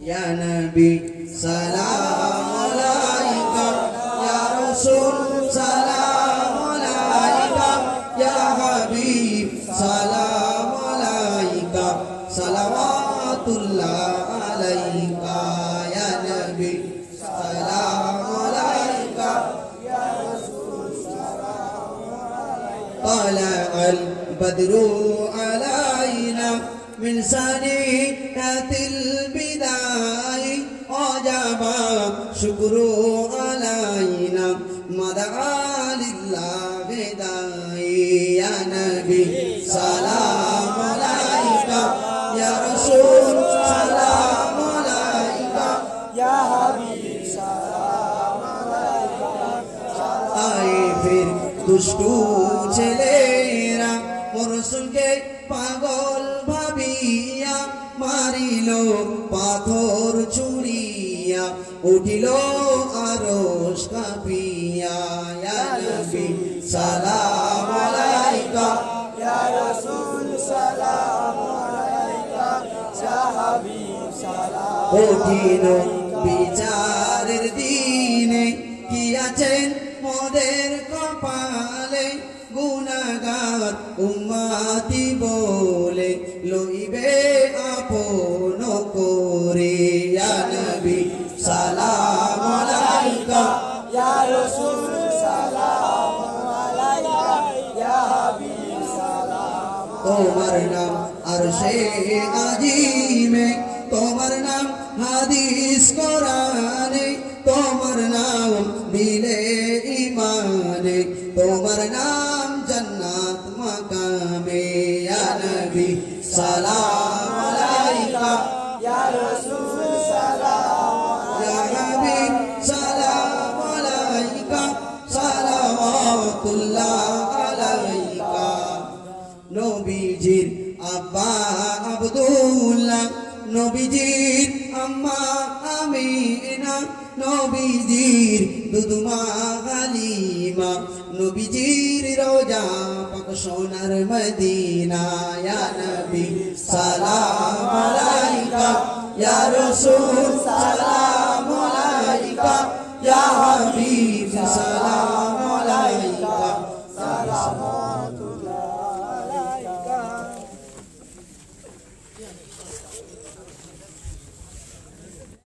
يا نبي سلام عليك. يا رسول سلام عليك. يا حبيب سلام عليك. صلوات الله عليك. يا نبي سلام عليك. يا رسول سلام عليك طلع البدر علينا من سنينة البدر শুক্রু আলাইনা মাদালিল্লাহি দাইয়া নবী, সালাম আলাইকা, ইয়া রাসূল, সালাম আলাইকা পাগল ভাবিয়া মারিল, পাথর উঠিল আরশ কাঁপিয়া ইয়া নবী সালাম আলাইকা। উঠিল বিচারের দিনে কি আছেন মোদের কপালে? গুণাগার উম্মাতি বলে লইবে আপন করে। সালাম আলাইকা, ইয়া রাসূল, সালাম আলাইকা, ইয়া হাবিব, সালাম তোমার নাম আরশে আজিমে তোমার নাম হাদিস কোরআনে, তোমার নাম দিলে ইমানে তোমার নাম জান্নাত মাকামে, ইয়া নবী, সালাম নবীজির আব্বা আব্দুল্লাহ, নবীজির আম্মা আমিনা, নবীজির দুদুমা হালিমা, নবীজির রোজা পাক সোনার মদিনা ইয়া নবী, সালাম আলাইকা, ইয়া রাসূল, সালাম